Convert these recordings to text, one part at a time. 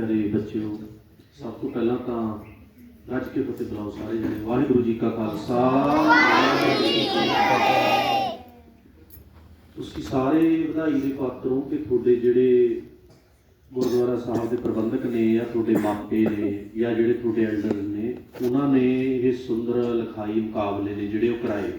ਪਿਆਰੇ ਬੱਚਿਓ, ਸਭ ਤੋਂ ਪਹਿਲਾਂ ਤਾਂ ਰੱਜ ਕੇ ਫਤਿਹ ਬੁਲਾਓ ਸਾਰੇ ਜਣੇ। ਵਾਹਿਗੁਰੂ ਜੀ ਕਾ ਖਾਲਸਾ। ਵਾਹਿਗੁਰੂ ਜੀ ਕੀ ਫਤਿਹ ਤੁਸੀਂ ਸਾਰੇ ਵਧਾਈ ਦੇ ਪਾਤਰ ਹੋ ਕਿ ਤੁਹਾਡੇ ਜਿਹੜੇ ਗੁਰਦੁਆਰਾ ਸਾਹਿਬ ਦੇ ਪ੍ਰਬੰਧਕ ਨੇ ਜਾਂ ਤੁਹਾਡੇ ਮਾਪੇ ਨੇ ਜਾਂ ਜਿਹੜੇ ਤੁਹਾਡੇ ਐਲਡਰ ਨੇ, ਉਹਨਾਂ ਨੇ ਇਹ ਸੁੰਦਰ ਲਿਖਾਈ ਮੁਕਾਬਲੇ ਨੇ ਜਿਹੜੇ ਉਹ ਕਰਾਏ।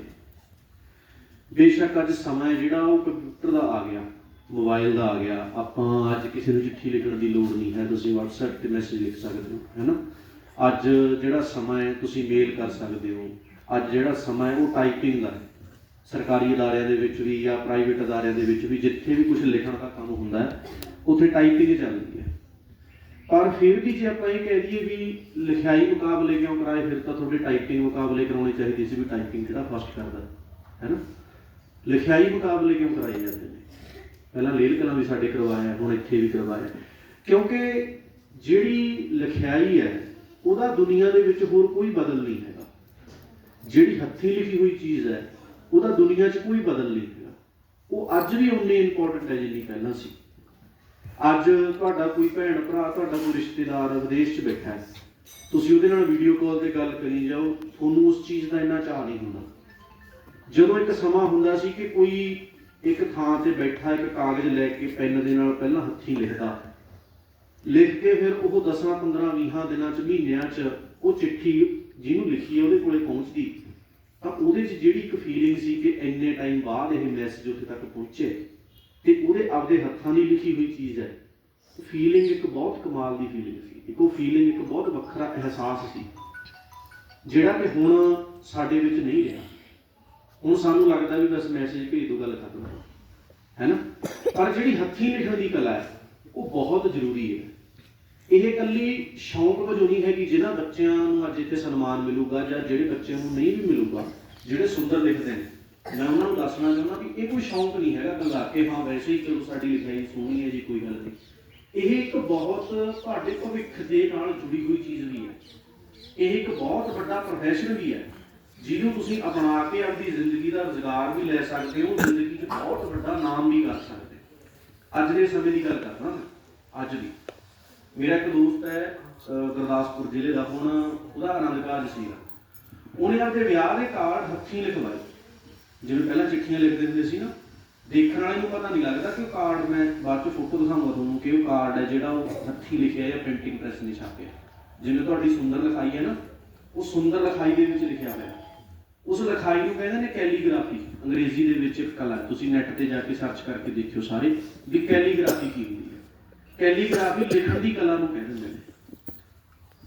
ਬੇਸ਼ੱਕ ਅੱਜ ਸਮਾਂ ਜਿਹੜਾ ਉਹ ਕੰਪਿਊਟਰ ਦਾ ਆ ਗਿਆ। ਮੋਬਾਈਲ ਦਾ ਆ ਗਿਆ। ਆਪਾਂ ਅੱਜ ਕਿਸੇ ਨੂੰ ਚਿੱਠੀ ਲਿਖਣ ਦੀ ਲੋੜ ਨਹੀਂ ਹੈ। ਤੁਸੀਂ WhatsApp ਤੇ ਮੈਸੇਜ ਲਿਖ ਸਕਦੇ ਹੋ ਹੈਨਾ ਅੱਜ ਜਿਹੜਾ ਸਮਾਂ ਹੈ, ਤੁਸੀਂ ਮੇਲ ਕਰ ਸਕਦੇ ਹੋ। ਅੱਜ ਜਿਹੜਾ ਸਮਾਂ ਹੈ, ਉਹ ਟਾਈਪਿੰਗ ਦਾ ਹੈ। ਸਰਕਾਰੀ ਅਦਾਰਿਆਂ ਦੇ ਵਿੱਚ ਵੀ ਜਾਂ ਪ੍ਰਾਈਵੇਟ ਅਦਾਰਿਆਂ ਦੇ ਵਿੱਚ ਵੀ ਜਿੱਥੇ ਵੀ ਕੁਝ ਲਿਖਣ ਦਾ ਕੰਮ ਹੁੰਦਾ ਹੈ, ਉੱਥੇ ਟਾਈਪਿੰਗ ਚੱਲਦੀ ਹੈ। ਪਰ ਫਿਰ ਵੀ ਜੇ ਆਪਾਂ ਇਹ ਕਹਿ ਦਈਏ ਵੀ ਲਿਖਾਈ ਮੁਕਾਬਲੇ ਕਿਉਂ ਕਰਾਏ, ਫਿਰ ਤਾਂ ਤੁਹਾਡੇ ਟਾਈਪਿੰਗ ਮੁਕਾਬਲੇ ਕਰਾਉਣੇ ਚਾਹੀਦੇ ਸੀ ਵੀ ਟਾਈਪਿੰਗ ਕਿਹੜਾ ਫਸਟ ਕਰਦਾ, ਹੈ ਨਾ? ਲਿਖਾਈ ਮੁਕਾਬਲੇ ਕਿਉਂ ਕਰਾਏ ਜਾਂਦੇ ਨੇ? ਪਹਿਲਾਂ ਲੇਲ ਕਲਾਂ ਵੀ ਸਾਡੇ ਕਰਵਾਇਆ, ਹੁਣ ਇੱਥੇ ਵੀ ਕਰਵਾਇਆ। ਕਿਉਂਕਿ ਜਿਹੜੀ ਲਿਖਾਈ ਹੈ, ਉਹਦਾ ਦੁਨੀਆ ਦੇ ਵਿੱਚ ਹੋਰ ਕੋਈ ਬਦਲ ਨਹੀਂ ਹੈਗਾ। ਜਿਹੜੀ ਹੱਥੀਂ ਲਿਖੀ ਹੋਈ ਚੀਜ਼ ਹੈ, ਉਹਦਾ ਦੁਨੀਆ 'ਚ ਕੋਈ ਬਦਲ ਨਹੀਂ ਹੈਗਾ। ਉਹ ਅੱਜ ਵੀ ਉਨੀ ਇੰਪੋਰਟੈਂਟ ਹੈ ਜਿੰਨੀ ਪਹਿਲਾਂ ਸੀ। ਅੱਜ ਤੁਹਾਡਾ ਕੋਈ ਭੈਣ ਭਰਾ, ਤੁਹਾਡਾ ਕੋਈ ਰਿਸ਼ਤੇਦਾਰ ਵਿਦੇਸ਼ 'ਚ ਬੈਠਾ ਹੈ। ਤੁਸੀਂ ਉਹਦੇ ਨਾਲ ਵੀਡੀਓ ਕਾਲ ਤੇ ਗੱਲ ਕਰੀ ਜਾਓ, ਤੁਹਾਨੂੰ ਉਸ ਚੀਜ਼ ਦਾ ਇੰਨਾ ਚਾਹ ਨਹੀਂ ਹੁੰਦਾ। ਜਦੋਂ ਇੱਕ ਸਮਾਂ ਹੁੰਦਾ ਸੀ ਕਿ ਕੋਈ ਇੱਕ ਥਾਂ ਤੇ ਬੈਠਾ ਇੱਕ ਕਾਗਜ਼ ਲੈ ਕੇ ਪੈਨ ਦੇ ਨਾਲ ਪਹਿਲਾਂ ਹੱਥੀਂ ਲਿਖਦਾ। ਲਿਖ ਕੇ ਫਿਰ ਉਹ 10 15 20 ਦਿਨਾਂ ਚ ਮਹੀਨਿਆਂ ਚ ਉਹ ਚਿੱਠੀ ਜਿਹਨੂੰ ਲਿਖੀ ਹੈ ਉਹਦੇ ਕੋਲੇ ਪਹੁੰਚਦੀ। ਤਾਂ ਉਹਦੇ 'ਚ ਜਿਹੜੀ ਇੱਕ ਫੀਲਿੰਗ ਸੀ ਕਿ ਇੰਨੇ ਟਾਈਮ ਬਾਅਦ ਇਹ ਮੈਸੇਜ ਉੱਥੇ ਤੱਕ ਪਹੁੰਚੇ ਤੇ ਉਹਦੇ ਆਪਦੇ ਹੱਥਾਂ ਦੀ ਲਿਖੀ ਹੋਈ ਚੀਜ਼ ਹੈ। ਫੀਲਿੰਗ ਇੱਕ ਬਹੁਤ ਕਮਾਲ ਦੀ ਫੀਲਿੰਗ ਸੀ। ਇੱਕ ਉਹ ਫੀਲਿੰਗ ਇੱਕ ਬਹੁਤ ਵੱਖਰਾ ਅਹਿਸਾਸ ਸੀ, ਜਿਹੜਾ ਕਿ ਹੁਣ ਸਾਡੇ ਵਿੱਚ ਨਹੀਂ ਰਿਹਾ। ਹੁਣ ਸਾਨੂੰ ਲੱਗਦਾ ਵੀ ਬਸ ਮੈਸੇਜ ਭੇਜ ਦੋ, ਗੱਲ ਖਤਮ ਹੈ ਨਾ? ਪਰ ਜਿਹੜੀ ਹੱਥੀਂ ਲਿਖਣ ਦੀ ਕਲਾ ਹੈ, ਉਹ ਬਹੁਤ ਜ਼ਰੂਰੀ ਹੈ। ਇਹ ਇਕੱਲੀ ਸ਼ੌਂਕ ਵਜੋਂ ਨਹੀਂ ਹੈਗੀ ਜਿਹਨਾਂ ਬੱਚਿਆਂ ਨੂੰ ਅੱਜ ਇੱਥੇ ਸਨਮਾਨ ਮਿਲੂਗਾ ਜਾਂ ਜਿਹੜੇ ਬੱਚਿਆਂ ਨੂੰ ਨਹੀਂ ਵੀ ਮਿਲੂਗਾ, ਜਿਹੜੇ ਸੁੰਦਰ ਲਿਖਦੇ ਨੇ। ਮੈਂ ਉਹਨਾਂ ਨੂੰ ਦੱਸਣਾ ਚਾਹੁੰਦਾ ਵੀ ਇਹ ਕੋਈ ਸ਼ੌਂਕ ਨਹੀਂ ਹੈਗਾ ਇਕੱਲਾ ਕਿ ਹਾਂ ਵੈਸੇ ਹੀ ਚਲੋ ਸਾਡੀ ਲਿਖਾਈ ਸੋਹਣੀ ਹੈ ਜੀ, ਕੋਈ ਗੱਲ ਨਹੀਂ। ਇਹ ਇੱਕ ਬਹੁਤ ਤੁਹਾਡੇ ਭਵਿੱਖ ਦੇ ਨਾਲ ਜੁੜੀ ਹੋਈ ਚੀਜ਼ ਵੀ ਹੈ। ਇਹ ਇੱਕ ਬਹੁਤ ਵੱਡਾ ਪ੍ਰੋਫੈਸ਼ਨ ਵੀ ਹੈ। ਜਿਹਨੂੰ ਤੁਸੀਂ ਅਪਣਾ ਕੇ ਆਪਣੀ ਜ਼ਿੰਦਗੀ ਦਾ ਰੁਜ਼ਗਾਰ ਵੀ ਲੈ ਸਕਦੇ ਹੋ, ਜ਼ਿੰਦਗੀ 'ਚ ਬਹੁਤ ਵੱਡਾ ਨਾਮ ਵੀ ਕਰ ਸਕਦੇ ਅੱਜ ਦੇ ਸਮੇਂ ਦੀ ਗੱਲ ਕਰਦਾ ਮੈਂ, ਅੱਜ ਦੀ। ਮੇਰਾ ਇੱਕ ਦੋਸਤ ਹੈ ਗੁਰਦਾਸਪੁਰ ਜ਼ਿਲ੍ਹੇ ਦਾ, ਹੁਣ ਉਹਦਾ ਆਨੰਦ ਕਾਰਜ ਸੀਗਾ। ਉਹਨੇ ਆਪਣੇ ਵਿਆਹ ਦੇ ਕਾਰਡ ਹੱਥੀਂ ਲਿਖਵਾਏ। ਜਿਵੇਂ ਪਹਿਲਾਂ ਚਿੱਠੀਆਂ ਲਿਖਦੇ ਹੁੰਦੇ ਸੀ ਨਾ, ਦੇਖਣ ਵਾਲੇ ਨੂੰ ਪਤਾ ਨਹੀਂ ਲੱਗਦਾ ਕਿ ਉਹ ਕਾਰਡ ਮੈਂ ਬਾਅਦ ਚ ਫੋਟੋ ਦਿਖਾਉਂਗਾ ਤੁਹਾਨੂੰ ਕਿ ਉਹ ਕਾਰਡ ਹੈ ਜਿਹੜਾ ਉਹ ਹੱਥੀਂ ਲਿਖਿਆ ਜਾਂ ਪ੍ਰਿੰਟਿੰਗ ਪ੍ਰੈਸ ਨੇ ਛਾਪਿਆ। ਜਿਵੇਂ ਤੁਹਾਡੀ ਸੁੰਦਰ ਲਿਖਾਈ ਹੈ ਨਾ, ਉਹ ਸੁੰਦਰ ਲਿਖਾਈ ਦੇ ਵਿੱਚ ਲਿਖਿਆ ਹੋਇਆ। ਉਸ ਲਿਖਾਈ ਨੂੰ ਕਹਿੰਦੇ ਨੇ ਕੈਲੀਗ੍ਰਾਫੀ। ਅੰਗਰੇਜ਼ੀ ਦੇ ਵਿੱਚ ਇੱਕ ਕਲਾ ਤੁਸੀਂ ਨੈਟ ਤੇ ਜਾ ਕੇ ਸਰਚ ਕਰਕੇ ਦੇਖਿਓ ਸਾਰੇ ਵੀ ਕੈਲੀਗ੍ਰਾਫੀ ਕੀ ਹੁੰਦੀ ਹੈ। ਕੈਲੀਗ੍ਰਾਫੀ ਲਿਖਣ ਦੀ ਕਲਾ ਨੂੰ ਕਹਿੰਦੇ ਨੇ।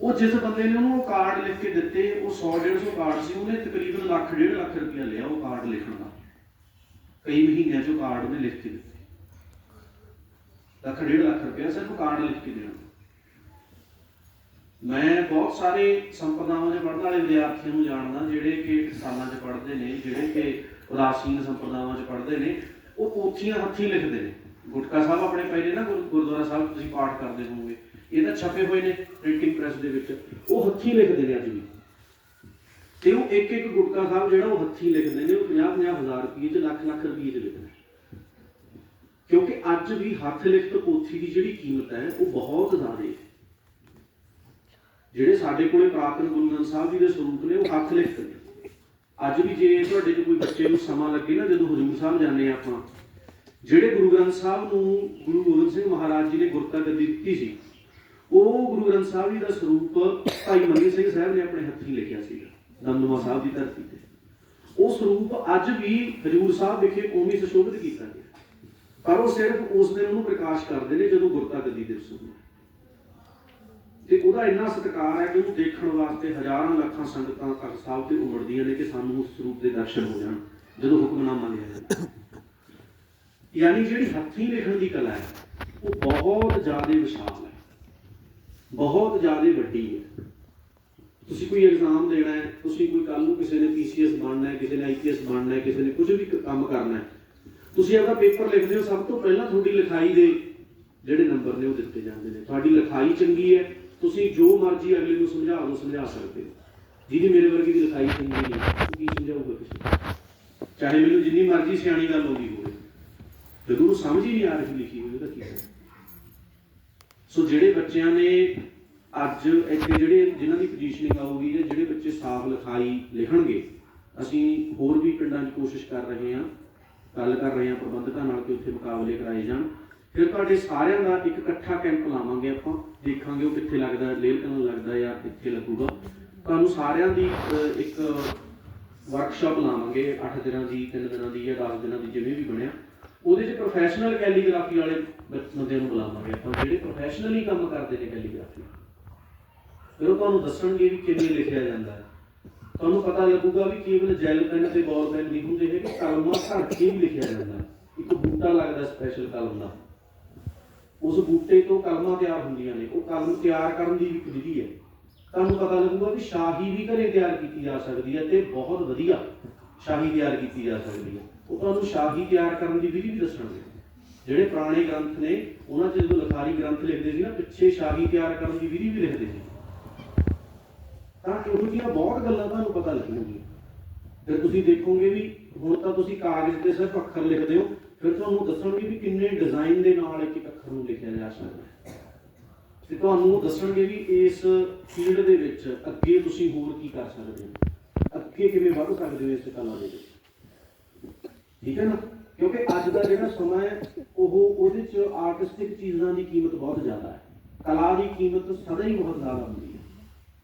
ਉਹ ਜਿਸ ਬੰਦੇ ਨੇ ਉਹਨੂੰ ਕਾਰਡ ਲਿਖ ਕੇ ਦਿੱਤੇ, ਉਹ 100 150 ਕਾਰਡ ਸੀ, ਉਹਨੇ ਤਕਰੀਬਨ ਲੱਖ ਡੇਢ ਲੱਖ ਰੁਪਇਆ ਲਿਆ ਉਹ ਕਾਰਡ ਲਿਖਣ ਦਾ। ਕਈ ਮਹੀਨਿਆਂ ਚ ਉਹ ਕਾਰਡ ਉਹਨੇ ਲਿਖ ਕੇ ਦਿੱਤੇ। ਲੱਖ ਡੇਢ ਲੱਖ ਰੁਪਇਆ ਸਿਰਫ ਕਾਰਡ ਲਿਖ ਕੇ ਦੇਣਾ। ਮੈਂ ਬਹੁਤ ਸਾਰੇ ਸੰਪਰਦਾਵਾਂ 'ਚ ਪੜ੍ਹਨ ਵਾਲੇ ਵਿਦਿਆਰਥੀਆਂ ਨੂੰ ਜਾਣਦਾ, ਜਿਹੜੇ ਕਿ ਕਿਸਾਨਾਂ 'ਚ ਪੜ੍ਹਦੇ ਨੇ, ਜਿਹੜੇ ਕਿ ਉਦਾਸੀਨ ਸੰਪਰਦਾਵਾਂ 'ਚ ਪੜ੍ਹਦੇ ਨੇ, ਉਹ ਪੋਥੀਆਂ ਹੱਥੀਂ ਲਿਖਦੇ ਨੇ। ਗੁਟਕਾ ਸਾਹਿਬ ਆਪਣੇ ਪਹਿਲੇ ਨਾ ਗੁਰ- ਗੁਰਦੁਆਰਾ ਸਾਹਿਬ, ਤੁਸੀਂ ਪਾਠ ਕਰਦੇ ਹੋਵੋਗੇ। ਇਹ ਤਾਂ ਛਪੇ ਹੋਏ ਨੇ ਪ੍ਰਿੰਟਿੰਗ ਪ੍ਰੈਸ ਦੇ ਵਿੱਚ। ਉਹ ਹੱਥੀਂ ਲਿਖਦੇ ਨੇ ਅੱਜ ਵੀ। ਤੇ ਉਹ ਇੱਕ ਇੱਕ ਗੁਟਕਾ ਸਾਹਿਬ ਜਿਹੜਾ ਉਹ ਹੱਥੀਂ ਲਿਖਦੇ ਨੇ, ਉਹ 50 50 ਹਜ਼ਾਰ ਰੁਪਏ ਚ ਲੱਖ ਲੱਖ ਰੁਪਏ ਚ ਲਿਖਦੇ ਨੇ। ਕਿਉਂਕਿ ਅੱਜ ਵੀ ਹੱਥ ਲਿਖਤ ਪੋਥੀ ਦੀ ਜਿਹੜੀ ਕੀਮਤ ਹੈ, ਉਹ ਬਹੁਤ ਜ਼ਿਆਦਾ ਹੈ। ਜਿਹੜੇ ਸਾਡੇ ਕੋਲੇ ਪ੍ਰਾਪਤ ਗੁਰੂ ਗ੍ਰੰਥ ਸਾਹਿਬ ਜੀ ਦੇ ਸਰੂਪ ਨੇ, ਉਹ ਹੱਥ ਲਿਖਤ ਨੇ। ਅੱਜ ਵੀ ਜੇ ਤੁਹਾਡੇ ਚ ਕੋਈ ਬੱਚੇ ਨੂੰ ਸਮਾਂ ਲੱਗੇ ਨਾ, ਜਦੋਂ ਹਜੂਰ ਸਾਹਿਬ ਜਾਂਦੇ ਆ ਆਪਾਂ, ਜਿਹੜੇ ਗੁਰੂ ਗ੍ਰੰਥ ਸਾਹਿਬ ਨੂੰ ਗੁਰੂ ਗੋਬਿੰਦ ਸਿੰਘ ਮਹਾਰਾਜ ਜੀ ਨੇ ਗੁਰਤਾ ਗੱਦੀ ਦਿੱਤੀ ਸੀ, ਉਹ ਗੁਰੂ ਗ੍ਰੰਥ ਸਾਹਿਬ ਜੀ ਦਾ ਸਰੂਪ ਭਾਈ ਮੰਨੀ ਸਿੰਘ ਸਾਹਿਬ ਨੇ ਆਪਣੇ ਹੱਥੀਂ ਲਿਖਿਆ ਸੀਗਾ ਦਮਦਮਾ ਸਾਹਿਬ ਦੀ ਧਰਤੀ ਤੇ। ਉਹ ਸਰੂਪ ਅੱਜ ਵੀ ਹਜੂਰ ਸਾਹਿਬ ਵਿਖੇ ਉਵੇਂ ਸੁਸ਼ੋਭਿਤ ਕੀਤਾ ਗਿਆ। ਪਰ ਉਹ ਸਿਰਫ ਉਸ ਦਿਨ ਉਹਨੂੰ ਪ੍ਰਕਾਸ਼ ਕਰਦੇ ਨੇ, ਜਦੋਂ ਗੁਰਤਾ ਗੱਦੀ ਦਿਵਸ ਹੁੰਦਾ ਉਹਦਾ ਇੰਨਾ ਸਤਿਕਾਰ ਹੈ ਕਿ ਉਹ ਦੇਖਣ ਵਾਸਤੇ ਹਜ਼ਾਰਾਂ ਲੱਖਾਂ ਸੰਗਤਾਂ ਤਖਤ ਸਾਹਿਬ ਤੇ ਉਮੜਦੀਆਂ ਨੇ ਕਿ ਸਾਨੂੰ ਉਸ ਸਰੂਪ ਦੇ ਦਰਸ਼ਨ ਹੋ ਜਾਣ, ਜਦੋਂ ਹੁਕਮਨਾਮਾ ਲਿਆ ਜਾਵੇ। ਯਾਨੀ ਜਿਹੜੀ ਹੱਥੀਂ ਲਿਖਣ ਦੀ ਕਲਾ ਹੈ, ਉਹ ਬਹੁਤ ਜ਼ਿਆਦਾ ਵਿਸ਼ਾਲ ਹੈ। ਬਹੁਤ ਜ਼ਿਆਦਾ ਵੱਡੀ ਹੈ। ਤੁਸੀਂ ਕੋਈ ਐਗਜ਼ਾਮ ਦੇਣਾ ਹੈ, ਤੁਸੀਂ ਕੋਈ ਕੱਲ ਨੂੰ ਕਿਸੇ ਨੇ ਪੀਸੀਐਸ ਬਣਨਾ ਹੈ, ਕਿਸੇ ਨੇ ਆਈਪੀਐਸ ਬਣਨਾ ਹੈ, ਕਿਸੇ ਨੇ ਕੁਝ ਵੀ ਕੰਮ ਕਰਨਾ ਹੈ, ਤੁਸੀਂ ਆਪਦਾ ਪੇਪਰ ਲਿਖਦੇ ਹੋ, ਸਭ ਤੋਂ ਪਹਿਲਾਂ ਤੁਹਾਡੀ ਲਿਖਾਈ ਦੇ ਜਿਹੜੇ ਨੰਬਰ ਨੇ ਉਹ ਦਿੱਤੇ ਜਾਂਦੇ ਨੇ। ਤੁਹਾਡੀ ਲਿਖਾਈ ਚੰਗੀ ਹੈ ਤੁਸੀਂ ਜੋ ਮਰਜ਼ੀ ਅਗਲੇ ਨੂੰ ਸਮਝਾ ਦੋ ਸਮਝਾ ਸਕਦੇ ਹੋ। ਜਿਹਦੀ ਮੇਰੇ ਵਰਗੀ ਦੀ ਲਿਖਾਈ ਚੰਗੀ ਨਹੀਂ ਕੀ ਸਮਝਾਊਗਾ ਕਿਸੇ ਚਾਹੇ ਮੈਨੂੰ ਜਿੰਨੀ ਮਰਜ਼ੀ ਸਿਆਣੀ ਗੱਲ ਆਉਂਦੀ ਹੋਵੇ। ਜਦੋਂ ਉਹਨੂੰ ਸਮਝ ਹੀ ਨਹੀਂ ਆ ਰਹੀ ਲਿਖੀ ਹੋਈ, ਉਹਦਾ ਕੀ ਸੋ ਜਿਹੜੇ ਬੱਚਿਆਂ ਨੇ ਅੱਜ ਇੱਥੇ ਜਿਹੜੇ ਜਿਨ੍ਹਾਂ ਦੀ ਪੋਜੀਸ਼ਨਿੰਗ ਆਊਗੀ ਜਾਂ ਜਿਹੜੇ ਬੱਚੇ ਸਾਫ਼ ਲਿਖਾਈ ਲਿਖਣਗੇ, ਅਸੀਂ ਹੋਰ ਵੀ ਪਿੰਡਾਂ 'ਚ ਕੋਸ਼ਿਸ਼ ਕਰ ਰਹੇ ਹਾਂ, ਗੱਲ ਕਰ ਰਹੇ ਹਾਂ, ਪ੍ਰਬੰਧਕਾਂ ਨਾਲ ਕਿ ਉੱਥੇ ਮੁਕਾਬਲੇ ਕਰਾਏ ਜਾਣ। ਫਿਰ ਤੁਹਾਡੇ ਸਾਰਿਆਂ ਦਾ ਇੱਕ ਇਕੱਠਾ ਕੈਂਪ ਲਾਵਾਂਗੇ ਆਪਾਂ। ਦੇਖਾਂਗੇ ਉਹ ਕਿੱਥੇ ਲੱਗਦਾ ਲੇਲ ਕਲਾਂ ਲੱਗਦਾ ਜਾਂ ਕਿੱਥੇ ਲੱਗੂਗਾ। ਤੁਹਾਨੂੰ ਸਾਰਿਆਂ ਦੀ ਇੱਕ ਵਰਕਸ਼ਾਪ ਲਾਵਾਂਗੇ 8 ਦਿਨਾਂ ਦੀ 3 ਦਿਨਾਂ ਦੀ ਜਾਂ 10 ਦਿਨਾਂ ਦੀ ਜਿਵੇਂ ਵੀ ਬਣਿਆ। ਉਹਦੇ 'ਚ ਪ੍ਰੋਫੈਸ਼ਨਲ ਕੈਲੀਗ੍ਰਾਫੀ ਵਾਲੇ ਬ- ਬੰਦਿਆਂ ਨੂੰ ਬੁਲਾਵਾਂਗੇ ਆਪਾਂ, ਜਿਹੜੇ ਪ੍ਰੋਫੈਸ਼ਨਲੀ ਕੰਮ ਕਰਦੇ ਨੇ ਕੈਲੀਗ੍ਰਾਫੀ ਫਿਰ ਉਹ ਤੁਹਾਨੂੰ ਦੱਸਣਗੇ ਵੀ ਕਿਵੇਂ ਲਿਖਿਆ ਜਾਂਦਾ ਹੈ। ਤੁਹਾਨੂੰ ਪਤਾ ਲੱਗੂਗਾ ਵੀ ਕੇਵਲ ਜੈਲ ਪੈਨ ਤੇ ਬਾਲ ਪੈਨ ਨਹੀਂ ਹੁੰਦੇ ਹੈਗੇ, ਕਲਮਾਂ ਘੜ ਕੇ ਵੀ ਲਿਖਿਆ ਜਾਂਦਾ ਇੱਕ ਬੂਟਾ ਲੱਗਦਾ ਸਪੈਸ਼ਲ ਕਲਮ ਦਾ। ਉਸ ਬੂਟੇ ਤੋਂ ਕਲਮਾਂ ਤਿਆਰ ਹੁੰਦੀਆਂ ਨੇ, ਉਹ ਕਲਮ ਤਿਆਰ ਕਰਨ ਦੀ ਇੱਕ ਵਿਧੀ ਹੈ। ਤੁਹਾਨੂੰ ਪਤਾ ਲੱਗੂਗਾ ਵੀ ਸ਼ਾਹੀ ਵੀ ਘਰੇ ਤਿਆਰ ਕੀਤੀ ਜਾ ਸਕਦੀ ਹੈ ਤੇ ਬਹੁਤ ਵਧੀਆ ਸ਼ਾਹੀ ਤਿਆਰ ਕੀਤੀ ਜਾ ਸਕਦੀ ਹੈ। ਉਹ ਤੁਹਾਨੂੰ ਸ਼ਾਹੀ ਤਿਆਰ ਕਰਨ ਦੀ ਵਿਧੀ ਵੀ ਦੱਸਣਗੇ। ਜਿਹੜੇ ਪੁਰਾਣੇ ਗ੍ਰੰਥ ਨੇ, ਉਹਨਾਂ 'ਚ ਜਦੋਂ ਲਿਖਾਰੀ ਗ੍ਰੰਥ ਲਿਖਦੇ ਸੀ ਨਾ, ਪਿੱਛੇ ਸ਼ਾਹੀ ਤਿਆਰ ਕਰਨ ਦੀ ਵਿਧੀ ਵੀ ਲਿਖਦੇ ਸੀ। ਤਾਂ ਇਹੋ ਜਿਹੀਆਂ ਬਹੁਤ ਗੱਲਾਂ ਤੁਹਾਨੂੰ ਪਤਾ ਲੱਗਣਗੀਆਂ। ਫਿਰ ਤੁਸੀਂ ਦੇਖੋਗੇ ਵੀ ਹੁਣ ਤਾਂ ਤੁਸੀਂ ਕਾਗਜ਼ ਤੇ ਸਿਰਫ ਅੱਖਰ ਲਿਖਦੇ ਹੋ ਫਿਰ ਤੁਹਾਨੂੰ ਦੱਸਣਗੇ ਵੀ ਕਿੰਨੇ ਡਿਜ਼ਾਈਨ ਦੇ ਨਾਲ ਇੱਕ ਇੱਕ ਅੱਖਰ ਨੂੰ ਲਿਖਿਆ ਜਾ ਸਕਦਾ ਹੈ। ਤੇ ਤੁਹਾਨੂੰ ਦੱਸਣਗੇ ਵੀ ਇਸ ਫੀਲਡ ਦੇ ਵਿੱਚ ਅੱਗੇ ਤੁਸੀਂ ਹੋਰ ਕੀ ਕਰ ਸਕਦੇ ਹੋ? ਅੱਗੇ ਕਿਵੇਂ ਵੱਧ ਸਕਦੇ ਹੋ ਇਸ ਕਲਾ ਦੇ ਵਿੱਚ? ਠੀਕ ਹੈ ਨਾ? ਕਿਉਂਕਿ ਅੱਜ ਦਾ ਜਿਹੜਾ ਸਮਾਂ ਹੈ, ਉਹ ਉਹਦੇ ਚ ਆਰਟਿਸਟਿਕ ਚੀਜ਼ਾਂ ਦੀ ਕੀਮਤ ਬਹੁਤ ਜ਼ਿਆਦਾ ਹੈ। ਕਲਾ ਦੀ ਕੀਮਤ ਸਦਾ ਹੀ ਬਹੁਤ ਜ਼ਿਆਦਾ ਹੁੰਦੀ ਹੈ।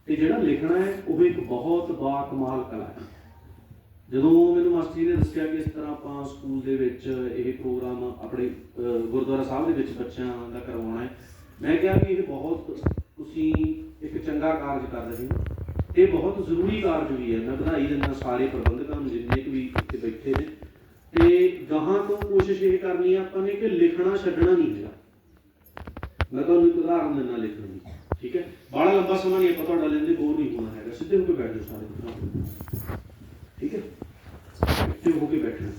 ਤੇ ਜਿਹੜਾ ਲਿਖਣਾ ਹੈ, ਉਹ ਇੱਕ ਬਹੁਤ ਬਾਕਮਾਲ ਕਲਾ ਹੈ। ਜਦੋਂ ਮੈਨੂੰ ਮਾਸਟਰ ਜੀ ਨੇ ਦੱਸਿਆ ਕਿ ਇਸ ਤਰ੍ਹਾਂ ਆਪਾਂ ਸਕੂਲ ਦੇ ਵਿੱਚ ਇਹ ਪ੍ਰੋਗਰਾਮ ਆਪਣੇ ਗੁਰਦੁਆਰਾ ਸਾਹਿਬ ਦੇ ਵਿੱਚ ਬੱਚਿਆਂ ਦਾ ਕਰਵਾਉਣਾ ਹੈ, ਮੈਂ ਕਿਹਾ ਕਿ ਇਹ ਬਹੁਤ ਤੁਸੀਂ ਇੱਕ ਚੰਗਾ ਕਾਰਜ ਕਰ ਰਹੇ ਹੋ। ਇਹ ਬਹੁਤ ਜ਼ਰੂਰੀ ਕਾਰਜ ਵੀ ਹੈ। ਮੈਂ ਵਧਾਈ ਦਿੰਦਾ ਸਾਰੇ ਪ੍ਰਬੰਧਕਾਂ ਨੂੰ, ਜਿੰਨੇ ਵੀ ਇੱਥੇ ਬੈਠੇ ਨੇ। ਤੇ ਗਾਹਾਂ ਤੋਂ ਕੋਸ਼ਿਸ਼ ਇਹ ਕਰਨੀ ਹੈ ਆਪਾਂ ਨੇ ਕਿ ਲਿਖਣਾ ਛੱਡਣਾ ਨਹੀਂ ਹੈਗਾ। ਮੈਂ ਤੁਹਾਨੂੰ ਇੱਕ ਉਦਾਹਰਨ ਦਿੰਦਾ ਲਿਖਣ ਦੀ। ਠੀਕ ਹੈ? ਬੜਾ ਲੰਬਾ ਸਮਾਂ ਨਹੀਂ ਆਪਾਂ ਤੁਹਾਡਾ ਲੈਂਦੇ ਬੋਰ ਨਹੀਂ ਹੋਣਾ ਹੈਗਾ। ਸਿੱਧੇ ਹੋ ਕੇ ਬੈਠ ਜਾਓ ਸਾਰੇ। ਠੀਕ ਹੈ? ਹੋ ਕੇ ਬੈਠਣਾ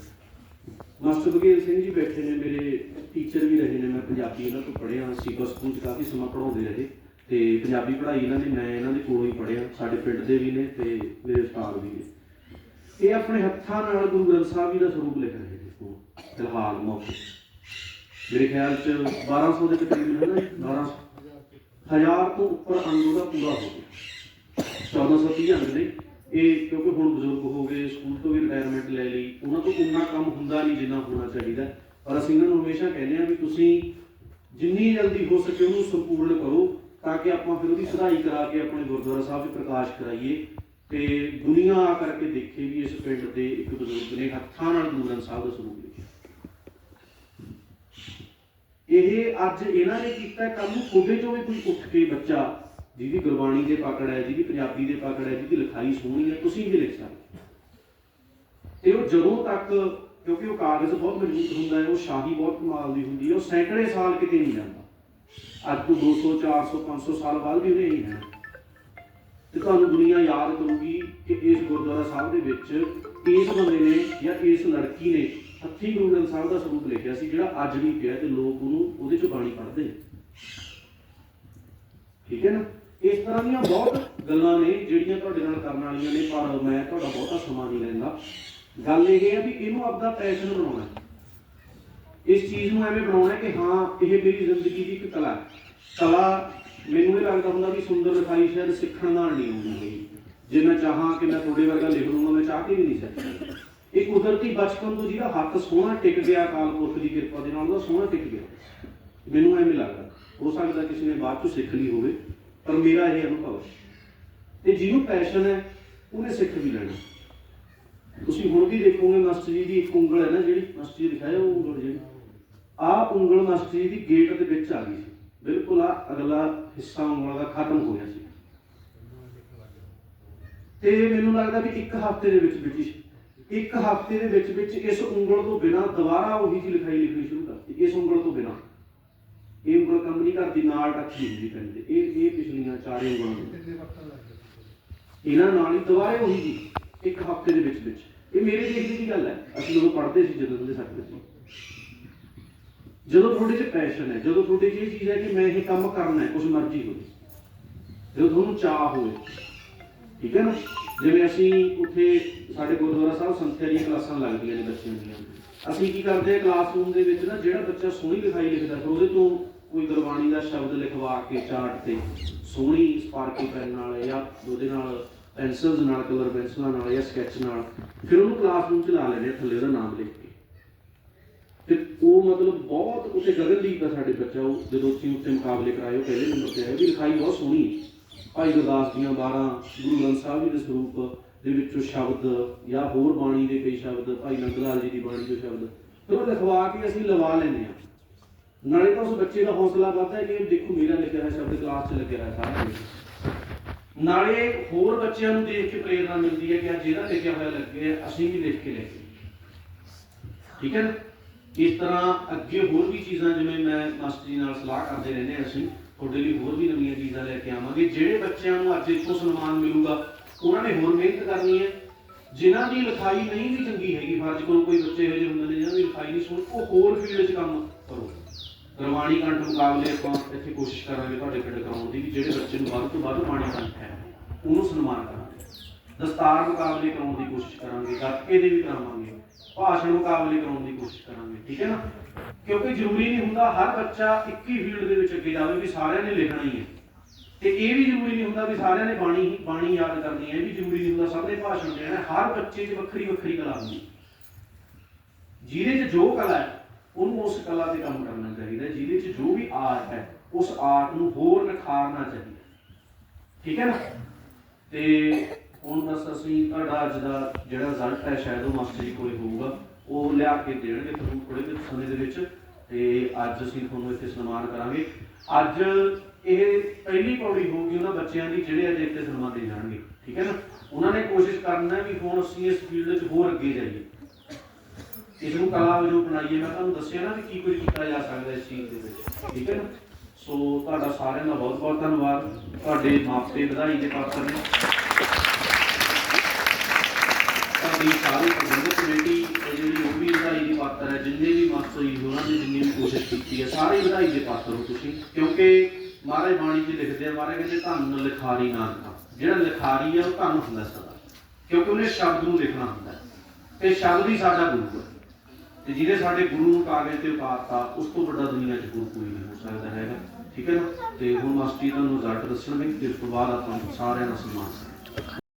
ਮਾਸਟਰ ਬਗੇਲ ਸਿੰਘ ਜੀ ਬੈਠੇ ਨੇ, ਮੇਰੇ ਟੀਚਰ ਵੀ ਰਹੇ ਨੇ, ਮੈਂ ਪੰਜਾਬੀ ਇਹਨਾਂ ਤੋਂ ਪੜ੍ਹਿਆ ਸੀਗਾ ਸਕੂਲ 'ਚ ਕਾਫੀ ਸਮਾਂ ਪੜ੍ਹਾਉਂਦੇ ਰਹੇ ਤੇ ਪੰਜਾਬੀ ਪੜ੍ਹਾਈ ਇਹਨਾਂ ਨੇ ਮੈਂ ਇਹਨਾਂ ਦੇ ਕੋਲੋਂ ਹੀ ਪੜ੍ਹਿਆ, ਸਾਡੇ ਪਿੰਡ ਦੇ ਵੀ ਨੇ ਤੇ ਮੇਰੇ ਉਸਤਾਦ ਵੀ ਨੇ। ਇਹ ਆਪਣੇ ਹੱਥਾਂ ਨਾਲ ਗੁਰੂ ਗ੍ਰੰਥ ਸਾਹਿਬ ਜੀ ਦਾ ਸਰੂਪ ਲਿਖ ਰਹੇ ਨੇ ਹੁਣ ਫਿਲਹਾਲ ਮੌਕੇ ਮੇਰੇ ਖਿਆਲ 'ਚ 1200 ਦੇ ਤਕਰੀਬਨ ਹੈ ਨਾ 1200 ਹਜ਼ਾਰ ਤੋਂ ਉੱਪਰ ਅੰਗ ਉਹਦਾ ਪੂਰਾ ਹੋ ਗਿਆ। 1430 ਅੰਗ ਨੇ। ਇਹ ਕਿਉਂਕਿ ਹੁਣ ਬਜ਼ੁਰਗ ਹੋ ਗਏ, ਸਕੂਲ ਤੋਂ ਵੀ ਰਿਟਾਇਰਮੈਂਟ ਲੈ ਲਈ, ਉਹਨਾਂ ਤੋਂ ਉਨਾ ਕੰਮ ਹੁੰਦਾ ਨਹੀਂ ਜਿੰਨਾ ਹੋਣਾ ਚਾਹੀਦਾ। ਪਰ ਅਸੀਂ ਇਹਨਾਂ ਨੂੰ ਹਮੇਸ਼ਾ ਕਹਿੰਦੇ ਆ ਵੀ ਤੁਸੀਂ ਜਿੰਨੀ ਜਲਦੀ ਹੋ ਸਕੇ ਉਹਨੂੰ ਸੰਪੂਰਨ ਕਰੋ, ਤਾਂ ਕਿ ਆਪਾਂ ਫਿਰ ਉਹਦੀ ਸੁਧਾਈ ਕਰਾ ਕੇ ਆਪਣੇ ਗੁਰਦੁਆਰਾ ਸਾਹਿਬ 'ਚ ਪ੍ਰਕਾਸ਼ ਕਰਾਈਏ। ਤੇ ਦੁਨੀਆ ਆ ਕਰਕੇ ਦੇਖੇ ਵੀ ਇਸ ਪਿੰਡ ਦੇ ਇੱਕ ਬਜ਼ੁਰਗ ਨੇ ਹੱਥਾਂ ਨਾਲ ਗੁਰੂ ਗ੍ਰੰਥ ਸਾਹਿਬ ਦਾ ਸਰੂਪ ਲਿਖਿਆ। ਇਹ ਅੱਜ ਇਹਨਾਂ ਨੇ ਕੀਤਾ ਕੰਮ ਨੂੰ ਤੁਹਾਡੇ ਚੋਂ ਵੀ ਕੋਈ ਉੱਠ ਕੇ ਬੱਚਾ ਜਿਹਦੀ ਗੁਰਬਾਣੀ ਦੇ ਪਕੜ ਹੈ ਜਿਹਦੀ ਪੰਜਾਬੀ ਦੇ ਪਕੜ ਹੈ ਜਿਹਦੀ ਲਿਖਾਈ ਸੋਹਣੀ ਹੈ, ਤੁਸੀਂ ਵੀ ਲਿਖ ਸਕਦੇ ਤੇ ਉਹ ਜਦੋਂ ਤੱਕ, ਕਿਉਂਕਿ ਉਹ ਕਾਗਜ਼ ਬਹੁਤ ਮਜ਼ਬੂਤ ਹੁੰਦਾ ਹੈ, ਉਹ ਸ਼ਾਹੀ ਬਹੁਤ ਕਮਾਲ ਦੀ ਹੁੰਦੀ ਹੈ, ਉਹ ਸੈਂਕੜੇ ਸਾਲ ਕਿਤੇ ਨਹੀਂ ਜਾਂਦਾ। ਅੱਜ ਤੋਂ 200 400 500 ਸਾਲ ਬਾਅਦ ਵੀ ਉਹਨੇ ਹੀ ਹੈ ਤੇ ਤੁਹਾਨੂੰ ਦੁਨੀਆ ਯਾਦ ਕਰੂਗੀ ਕਿ ਇਸ ਗੁਰਦੁਆਰਾ ਸਾਹਿਬ ਦੇ ਵਿੱਚ ਇਸ ਬੰਦੇ ਨੇ ਜਾਂ ਇਸ ਲੜਕੀ ਨੇ ਹੱਥੀਂ ਗੁਰੂ ਗ੍ਰੰਥ ਸਾਹਿਬ ਦਾ ਸਰੂਪ ਲਿਖਿਆ ਸੀ, ਜਿਹੜਾ ਅੱਜ ਵੀ ਪਿਆ ਤੇ ਲੋਕ ਉਹਨੂੰ ਉਹਦੇ ਚ ਬਾਣੀ ਪੜ੍ਹਦੇ ਠੀਕ ਹੈ ਨਾ? ਇਸ ਤਰ੍ਹਾਂ ਦੀਆਂ ਬਹੁਤ ਗੱਲਾਂ ਨੇ ਜਿਹੜੀਆਂ ਤੁਹਾਡੇ ਨਾਲ ਕਰਨ ਵਾਲੀਆਂ ਨੇ, ਪਰ ਮੈਂ ਤੁਹਾਡਾ ਬਹੁਤਾ ਸਮਾਂ ਨਹੀਂ ਲੈਂਦਾ। ਗੱਲ ਇਹ ਹੈ ਵੀ ਇਹਨੂੰ ਆਪਦਾ ਪੈਸ਼ਨ ਬਣਾਉਣਾ ਇਸ ਚੀਜ਼ ਨੂੰ ਐਵੇਂ ਬਣਾਉਣਾ ਕਿ ਹਾਂ, ਇਹ ਮੇਰੀ ਜ਼ਿੰਦਗੀ ਦੀ ਇੱਕ ਕਲਾ ਕਲਾ ਮੈਨੂੰ ਇਹ ਲੱਗਦਾ ਹੁੰਦਾ ਵੀ ਸੁੰਦਰ ਲਿਖਾਈ ਸ਼ਾਇਦ ਸਿੱਖਣ ਨਾਲ ਨਹੀਂ ਆਉਂਦੀ ਜੇ ਮੈਂ ਚਾਹਾਂ ਕਿ ਮੈਂ ਤੁਹਾਡੇ ਵਰਗਾ ਲਿਖ ਲੂੰਗਾ ਮੈਂ ਚਾਹ ਕੇ ਵੀ ਨਹੀਂ ਸਕਦਾ। ਇਹ ਕੁਦਰਤੀ ਬਚਪਨ ਤੋਂ ਜਿਹੜਾ ਹੱਥ ਸੋਹਣਾ ਟਿਕ ਗਿਆ, ਅਕਾਲ ਪੁਰਖ ਦੀ ਕਿਰਪਾ ਦੇ ਨਾਲ ਉਹਦਾ ਸੋਹਣਾ ਟਿਕ ਗਿਆ। ਮੈਨੂੰ ਐਵੇਂ ਲੱਗਦਾ, ਹੋ ਸਕਦਾ ਕਿਸੇ ਨੇ ਬਾਅਦ ਚ ਸਿੱਖ ਲਈ ਹੋਵੇ। ਪਰ ਮੇਰਾ ਇਹ ਅਨੁਭਵ ਹੈ। ਤੇ ਜਿਹਨੂੰ ਪੈਸ਼ਨ ਹੈ, ਉਹਨੇ ਸਿੱਖ ਵੀ ਲੈਣਾ। ਤੁਸੀਂ ਹੁਣ ਵੀ ਦੇਖੋਗੇ ਮਾਸਟਰ ਜੀ ਦੀ ਇੱਕ ਉਂਗਲ ਹੈ ਨਾ, ਜਿਹੜੀ ਮਾਸਟਰ ਜੀ ਦਿਖਾਇਆ ਉਹ ਉਂਗਲ ਜਿਹੜੀ। ਆਹ ਉਂਗਲ ਮਾਸਟਰ ਜੀ ਦੀ ਗੇਟ ਦੇ ਵਿੱਚ ਆ ਗਈ ਸੀ। ਬਿਲਕੁਲ ਆ ਅਗਲਾ ਹਿੱਸਾ ਉਂਗਲ ਦਾ ਖਤਮ ਹੋ ਗਿਆ ਸੀ। ਤੇ ਮੈਨੂੰ ਲੱਗਦਾ ਵੀ ਇੱਕ ਹਫ਼ਤੇ ਦੇ ਵਿੱਚ ਵਿੱਚ ਇੱਕ ਹਫ਼ਤੇ ਦੇ ਵਿੱਚ ਵਿੱਚ ਇਸ ਉਂਗਲ ਤੋਂ ਬਿਨਾ ਦੁਬਾਰਾ ਉਹੀ ਜੀ ਲਿਖਾਈ ਲਿਖਣੀ ਸ਼ੁਰੂ ਕਰਤੀ। ਇਸ ਉਂਗਲ ਤੋਂ ਬਿਨਾ। ਇਹ ਉਂਗਲ ਕੰਮ ਨਹੀਂ ਕਰਦੀ ਨਾਲ ਟੱਚ ਹੁੰਦੀ ਪੈਨ ਇਹ ਇਹ ਪਿਛਲੀਆਂ ਚਾਰੇ ਉਂਗਲਾਂ ਇਹਨਾਂ ਨਾਲ ਹੀ ਦੁਬਾਰੇ ਉਹੀ ਜੀ, ਇੱਕ ਹਫ਼ਤੇ ਦੇ ਵਿੱਚ ਵਿੱਚ। ਇਹ ਮੇਰੇ ਦੇਖਣ ਦੀ ਗੱਲ ਹੈ। ਅਸੀਂ ਜਦੋਂ ਪੜ੍ਹਦੇ ਸੀ, ਜਦੋਂ ਦੇ ਸਕਦੇ ਸੀ ਜਦੋਂ ਤੁਹਾਡੇ 'ਚ ਪੈਸ਼ਨ ਹੈ, ਜਦੋਂ ਤੁਹਾਡੇ 'ਚ ਇਹ ਚੀਜ਼ ਹੈ ਕਿ ਮੈਂ ਇਹ ਕੰਮ ਕਰਨਾ ਹੈ ਕੁਝ ਮਰਜ਼ੀ ਹੋਵੇ। ਜਦੋਂ ਤੁਹਾਨੂੰ ਚਾਹ ਹੋਵੇ। ਠੀਕ ਹੈ ਨਾ? ਜਿਵੇਂ ਅਸੀਂ ਉੱਥੇ ਸਾਡੇ ਗੁਰਦੁਆਰਾ ਸਾਹਿਬ ਸੰਥਿਆ ਦੀਆਂ ਕਲਾਸਾਂ ਲੱਗਦੀਆਂ ਨੇ ਬੱਚਿਆਂ ਦੀਆਂ। ਅਸੀਂ ਕੀ ਕਰਦੇ ਆ ਕਲਾਸਰੂਮ ਦੇ ਵਿੱਚ ਨਾ ਜਿਹੜਾ ਬੱਚਾ ਸੋਹਣੀ ਲਿਖਾਈ ਲਿਖਦਾ ਉਹਦੇ ਤੋਂ ਕੋਈ ਗੁਰਬਾਣੀ ਦਾ ਸ਼ਬਦ ਲਿਖਵਾ ਕੇ ਚਾਰਟ ਤੇ ਸੋਹਣੀ ਸਪਾਰਕੀ ਪੈਨ ਨਾਲ ਜਾਂ ਉਹਦੇ ਨਾਲ ਪੈਨਸਲਸ ਨਾਲ ਕਲਰ ਪੈਨਸਲਾਂ ਨਾਲ ਜਾਂ ਸਕੈਚ ਨਾਲ ਫਿਰ ਉਹਨੂੰ ਕਲਾਸਰੂਮ 'ਚ ਲਾ ਲੈਣੇ ਆ, ਥੱਲੇ ਉਹਦਾ ਨਾਮ ਲਿਖ ਕੇ। ਤੇ ਉਹ ਮਤਲਬ ਬਹੁਤ ਉੱਥੇ ਗਗਨਦੀਪ ਦਾ ਸਾਡੇ ਬੱਚਾ ਉਹ ਜਦੋਂ ਅਸੀਂ ਉੱਥੇ ਮੁਕਾਬਲੇ ਕਰਾਏ ਉਹ ਪਹਿਲੇ ਨੰਬਰ ਤੇ ਆਇਆ ਵੀ ਲਿਖਾਈ ਬਹੁਤ ਸੋਹਣੀ ਹੈ। ਭਾਈ ਗੁਰਦਾਸ ਦੀਆਂ 12 ਗੁਰੂ ਗ੍ਰੰਥ ਸਾਹਿਬ ਜੀ ਦੇ ਸਰੂਪ ਦੇ ਵਿੱਚੋਂ ਸ਼ਬਦ ਜਾਂ ਹੋਰ ਬਾਣੀ ਦੇ ਕਈ ਸ਼ਬਦ ਭਾਈ ਨੰਦ ਲਾਲ ਜੀ ਦੀ ਬਾਣੀ ਦੇ ਸ਼ਬਦ ਫਿਰ ਉਹ ਲਿਖਵਾ ਕੇ ਅਸੀਂ ਲਵਾ ਲੈਂਦੇ ਹਾਂ। ਨਾਲੇ ਤਾਂ ਉਸ ਬੱਚੇ ਦਾ ਹੌਸਲਾ ਵੱਧਦਾ ਹੈ ਕਿ ਦੇਖੋ ਮੇਰਾ ਲਿਖਿਆ ਹੋਇਆ ਸ਼ਬਦ ਕਲਾਸ 'ਚ ਲੱਗਿਆ ਹੋਇਆ ਸਾਰਾ ਕੁਝ ਨਾਲੇ ਹੋਰ ਬੱਚਿਆਂ ਨੂੰ ਦੇਖ ਕੇ ਪ੍ਰੇਰਣਾ ਮਿਲਦੀ ਹੈ ਕਿ ਅੱਜ ਜਿਹੜਾ ਲਿਖਿਆ ਹੋਇਆ ਲੱਗੇ ਅਸੀਂ ਵੀ ਲਿਖ ਕੇ ਲਿਖੀਏ ਠੀਕ ਹੈ ਇਸ ਤਰ੍ਹਾਂ ਅੱਗੇ ਹੋਰ ਵੀ ਚੀਜ਼ਾਂ, ਜਿਵੇਂ ਮੈਂ ਮਾਸਟਰ ਜੀ ਨਾਲ ਸਲਾਹ ਕਰਦੇ ਰਹਿੰਦੇ ਹਾਂ ਅਸੀਂ, ਤੁਹਾਡੇ ਲਈ ਹੋਰ ਵੀ ਨਵੀਆਂ ਚੀਜ਼ਾਂ ਲੈ ਕੇ ਆਵਾਂਗੇ, ਜਿਹੜੇ ਬੱਚਿਆਂ ਨੂੰ ਅੱਜ ਇੱਥੋਂ ਸਨਮਾਨ ਮਿਲੂਗਾ, ਉਹਨਾਂ ਨੇ ਹੋਰ ਮਿਹਨਤ ਕਰਨੀ ਹੈ। ਜਿਨ੍ਹਾਂ ਦੀ ਲਿਖਾਈ ਨਹੀਂ ਵੀ ਚੰਗੀ ਹੈਗੀ, ਫਰਜ਼ ਕਰੋ ਕੋਈ ਬੱਚੇ ਇਹੋ ਜਿਹੇ ਹੁੰਦੇ ਨੇ ਜਿਹਨਾਂ ਦੀ ਲਿਖਾਈ ਨਹੀਂ ਸੁਣ, ਉਹ ਹੋਰ ਫੀਲਡ 'ਚ ਕੰਮ ਕਰੋ। ਗੁਰਬਾਣੀ ਕੰਠ ਮੁਕਾਬਲੇ ਆਪਾਂ ਇੱਥੇ ਕੋਸ਼ਿਸ਼ ਕਰਾਂਗੇ ਤੁਹਾਡੇ ਪਿੰਡ ਕਰਾਉਣ ਦੀ ਵੀ ਜਿਹੜੇ ਬੱਚੇ ਨੂੰ ਵੱਧ ਤੋਂ ਵੱਧ ਬਾਣੀ ਕੰਠ ਹੈ, ਉਹਨੂੰ ਸਨਮਾਨ ਕਰਾਂਗੇ। ਦਸਤਾਰ ਮੁਕਾਬਲੇ ਕਰਾਉਣ ਦੀ ਕੋਸ਼ਿਸ਼ ਕਰਾਂਗੇ, ਗੱਤਕੇ ਦੇ ਵੀ ਕਰਾਵਾਂਗੇ, ਭਾਸ਼ਣ ਮੁਕਾਬਲੇ ਕਰਾਉਣ ਦੀ ਕੋਸ਼ਿਸ਼ ਕਰਾਂਗੇ, ਠੀਕ ਹੈ ਨਾ? ਕਿਉਂਕਿ ਜ਼ਰੂਰੀ ਨਹੀਂ ਹੁੰਦਾ ਹਰ ਬੱਚਾ ਇੱਕ ਹੀ ਫੀਲਡ ਦੇ ਵਿੱਚ ਅੱਗੇ ਜਾਵੇ ਵੀ ਸਾਰਿਆਂ ਨੇ ਲਿਖਣਾ ਹੀ ਹੈ। ਤੇ ਇਹ ਵੀ ਜ਼ਰੂਰੀ ਨਹੀਂ ਹੁੰਦਾ ਵੀ ਸਾਰਿਆਂ ਨੇ ਬਾਣੀ ਹੀ ਬਾਣੀ ਯਾਦ ਕਰਨੀ ਹੈ, ਇਹ ਵੀ ਜ਼ਰੂਰੀ ਨਹੀਂ ਹੁੰਦਾ ਸਭ ਨੇ ਭਾਸ਼ਣ ਦੇਣਾ ਹਰ ਬੱਚੇ 'ਚ ਵੱਖਰੀ ਵੱਖਰੀ ਕਲਾ ਹੁੰਦੀ ਜਿਹਦੇ 'ਚ ਜੋ ਕਲਾ ਹੈ, ਉਹਨੂੰ ਉਸ ਕਲਾ ਤੇ ਕੰਮ ਕਰਨਾ ਚਾਹੀਦਾ ਜਿਹਦੇ 'ਚ ਜੋ ਵੀ ਆਰਟ ਹੈ, ਉਸ ਆਰਟ ਨੂੰ ਹੋਰ ਨਿਖਾਰਨਾ ਚਾਹੀਦਾ। ਠੀਕ ਹੈ ਨਾ? ਤੇ ਹੁਣ ਬਸ ਅਸੀਂ ਤੁਹਾਡਾ ਅੱਜ ਦਾ ਜਿਹੜਾ ਰਿਜ਼ਲਟ ਹੈ, ਸ਼ਾਇਦ ਉਹ ਮਾਸਟਰ ਜੀ ਕੋਲੇ ਹੋਊਗਾ। ਉਹ ਲਿਆ ਕੇ ਦੇਣਗੇ ਤੁਹਾਨੂੰ ਥੋੜੇ ਜਿਹੇ ਸਮੇਂ ਦੇ ਵਿੱਚ। ਤੇ ਅੱਜ ਅਸੀਂ ਤੁਹਾਨੂੰ ਇੱਥੇ ਸਨਮਾਨ ਕਰਾਂਗੇ। ਅੱਜ ਇਹ ਪਹਿਲੀ ਪੌੜੀ ਹੋਊਗੀ ਉਹਨਾਂ ਬੱਚਿਆਂ ਦੀ, ਜਿਹੜੇ ਅੱਜ ਇੱਥੇ ਸਨਮਾਨ ਦੇ ਜਾਣਗੇ। ਠੀਕ ਹੈ ਨਾ? ਉਹਨਾਂ ਨੇ ਕੋਸ਼ਿਸ਼ ਕਰਨਾ ਵੀ ਹੁਣ ਅਸੀਂ ਇਸ ਫੀਲਡ ਵਿੱਚ ਹੋਰ ਅੱਗੇ ਜਾਈਏ। ਇਸ ਨੂੰ ਕਲਾ ਵਜੋਂ ਬਣਾਈਏ, ਮੈਂ ਤੁਹਾਨੂੰ ਦੱਸਿਆ ਨਾ ਵੀ ਕੀ ਕੁਝ ਕੀਤਾ ਜਾ ਸਕਦਾ ਇਸ ਚੀਜ਼ ਦੇ ਵਿੱਚ। ਠੀਕ ਹੈ ਨਾ? ਸੋ ਤੁਹਾਡਾ ਸਾਰਿਆਂ ਦਾ ਬਹੁਤ ਬਹੁਤ ਧੰਨਵਾਦ। ਤੁਹਾਡੇ ਮਾਪੇ, ਵਧਾਈ ਦੇ ਪਾਤਰ ਨੇ ਸਾਡੀ ਸਾਰੀ ਪ੍ਰਬੰਧਕ ਕਮੇਟੀ ਜਿਹੜੀ ਉਹ ਵੀ ਵਧਾਈ ਦੇ ਪਾਤਰ ਹੈ, ਜਿੰਨੇ ਵੀ ਮਾਸਟਰ ਜੀ, ਉਹਨਾਂ ਨੇ ਜਿੰਨੀ ਵੀ ਕੋਸ਼ਿਸ਼ ਕੀਤੀ ਹੈ, ਸਾਰੇ ਵਧਾਈ ਦੇ ਪਾਤਰ ਹੋ ਤੁਸੀਂ। ਕਿਉਂਕਿ ਮਹਾਰਾਜ ਬਾਣੀ 'ਚ ਲਿਖਦੇ ਆ, ਮਹਾਰਾਜ ਕਹਿੰਦੇ, ਧੰਨ ਲਿਖਾਰੀ ਨਾਨਕਾ। ਜਿਹੜਾ ਲਿਖਾਰੀ ਹੈ ਉਹ ਧੰਨ ਹੁੰਦਾ ਸਦਾ। ਕਿਉਂਕਿ ਉਹਨੇ ਸ਼ਬਦ ਨੂੰ ਲਿਖਣਾ ਹੁੰਦਾ ਹੈ। ਤੇ ਸ਼ਬਦ ਹੀ ਸਾਡਾ ਗੁਰੂ ਹੈ। ਤੇ ਜਿਹਨੇ ਸਾਡੇ ਗੁਰੂ ਨੂੰ ਕਾਗਜ਼ ਤੇ ਉਤਾਰਤਾ ਉਸ ਤੋਂ ਵੱਡਾ ਦੁਨੀਆ 'ਚ ਗੁਰੂ ਕੋਈ ਨਹੀਂ ਹੋ ਸਕਦਾ ਹੈਗਾ, ਠੀਕ ਹੈ ਨਾ? ਤੇ ਹੁਣ ਮਾਸਟਰ ਜੀ ਤੁਹਾਨੂੰ ਰਿਜ਼ਲਟ ਦੱਸਣਗੇ, ਤੇ ਉਸ ਤੋਂ ਬਾਅਦ ਆਪਾਂ ਸਾਰਿਆਂ ਦਾ ਸਨਮਾਨ ਕਰਾਂਗੇ।